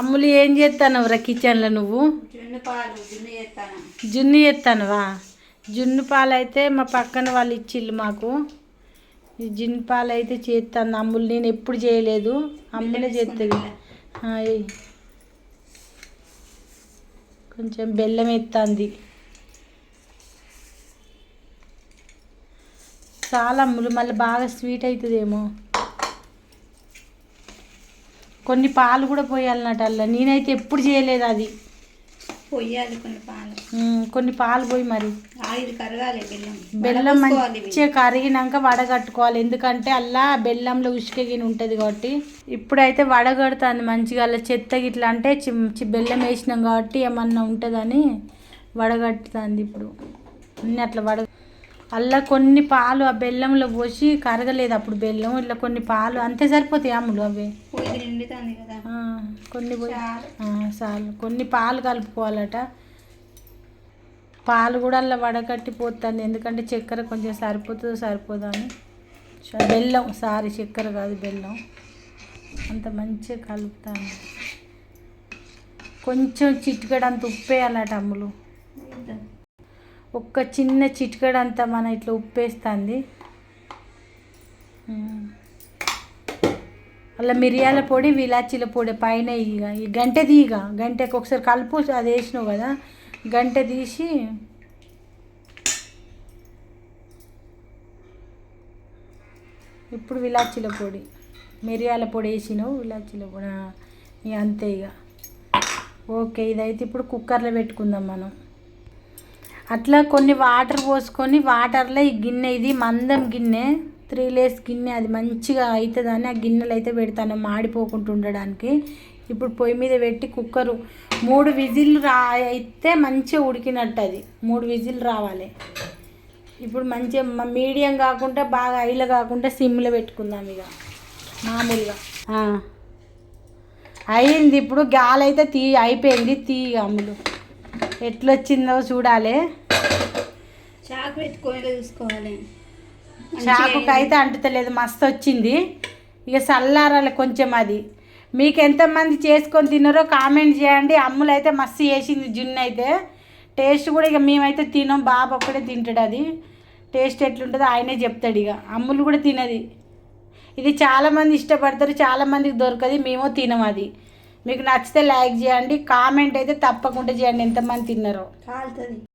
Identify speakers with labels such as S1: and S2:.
S1: అమ్ములు ఏం చేస్తానవు రా కిచెన్లో నువ్వు?
S2: జున్ను పాలు జున్ను చేస్తాను.
S1: జున్ను చేస్తానువా? జున్ను పాలు అయితే మా పక్కన వాళ్ళు ఇచ్చిళ్ళు మాకు. ఈ జున్ను పాలు అయితే చేస్తాను. అమ్ములు నేను ఎప్పుడు చేయలేదు. అమ్ములే చేస్తుంది. కొంచెం బెల్లం ఎత్తాంది. చాలా అమ్ములు. మళ్ళీ బాగా స్వీట్ అవుతుందేమో కొన్ని పాలు కూడా పోయాలన్నట్టు అలా నేనైతే ఎప్పుడు చేయలేదు అది.
S2: పొయ్యాలి కొన్ని పాలు.
S1: కొన్ని పాలు పోయి మరి.
S2: కరగాలి బెల్లం.
S1: బెల్లం. మంచిగా కరిగినాక వడగట్టుకోవాలి ఎందుకంటే అలా బెల్లంలో ఉసుకగిన ఉంటుంది కాబట్టి. ఇప్పుడైతే వడగడుతుంది మంచిగా అలా చెత్త గిట్లా అంటే బెల్లం వేసినాం కాబట్టి ఏమన్నా ఉంటుందని వడగట్టుతుంది ఇప్పుడు. అన్నీ అట్లా వడ. అలా కొన్ని పాలు ఆ బెల్లంలో పోసి కరగలేదు అప్పుడు బెల్లం. ఇట్లా కొన్ని పాలు అంతే సరిపోతాయి అమ్ములు అవి.
S2: నిండుతుంది కదా.
S1: కొన్ని
S2: చాలు.
S1: కొన్ని పాలు కలుపుకోవాలట. పాలు కూడా అలా వడకట్టి పోతుంది. ఎందుకంటే చక్కెర కొంచెం సరిపోతుందో సరిపోదో అని. బెల్లం. సారీ చక్కెర కాదు బెల్లం. అంత మంచిగా కలుపుతాను. కొంచెం చిటికడంత ఉప్పేయాలట అమ్ములు ఒక్క చిన్న చిటికడంతా మన ఇట్లా ఉప్పేస్తుంది. అలా మిరియాల పొడి విలాచీల పొడి పైన ఇక ఈ గంటె తీగ గంటకు ఒకసారి కలుపు అది వేసినావు కదా గంటె తీసి ఇప్పుడు విలాచీల పొడి మిరియాల పొడి వేసినావు విలాచీల పొడి ఇక అంతే ఇక ఓకే ఇదైతే ఇప్పుడు కుక్కర్లో పెట్టుకుందాం మనం. అట్లా కొన్ని వాటర్ పోసుకొని వాటర్లో ఈ గిన్నె ఇది మందం గిన్నె త్రీ లేస్ గిన్నె అది మంచిగా అవుతుందని ఆ గిన్నెలు అయితే పెడతాను మాడిపోకుండా ఉండడానికి ఇప్పుడు పొయ్యి మీద పెట్టి కుక్కరు మూడు విజిల్లు రా అయితే మంచిగా ఉడికినట్టు అది. మూడు విజిల్లు రావాలి. ఇప్పుడు మంచిగా మీడియం కాకుండా బాగా ఐల కాకుండా సిమ్లో పెట్టుకుందాం ఇక. మామూలుగా. అయింది ఇప్పుడు గాలి అయితే తీ అయిపోయింది తీ అమ్ములు ఎట్లొచ్చిందో చూడాలి.
S2: చాకు పెట్టుకొని చూసుకోవాలి.
S1: చాకుకి అయితే అంటుతలేదు మస్తు వచ్చింది ఇక చల్లారాలి కొంచెం అది. మీకు ఎంతమంది చేసుకొని తిన్నారో కామెంట్ చేయండి. అమ్ములు అయితే మస్తు చేసింది జున్ను అయితే. టేస్ట్ కూడా ఇక మేమైతే తినం బాబు ఒక్కడే తింటాడు అది. టేస్ట్ ఎట్లుంటుందో ఆయనే చెప్తాడు ఇక. అమ్ములు కూడా తినది. ఇది చాలామంది ఇష్టపడతారు చాలామందికి దొరకదు మేము తినం అది. మీకు నచ్చితే లైక్ చేయండి కామెంట్ అయితే తప్పకుండా చేయండి ఎంతమంది తిన్నారో.
S2: కాలుతుంది.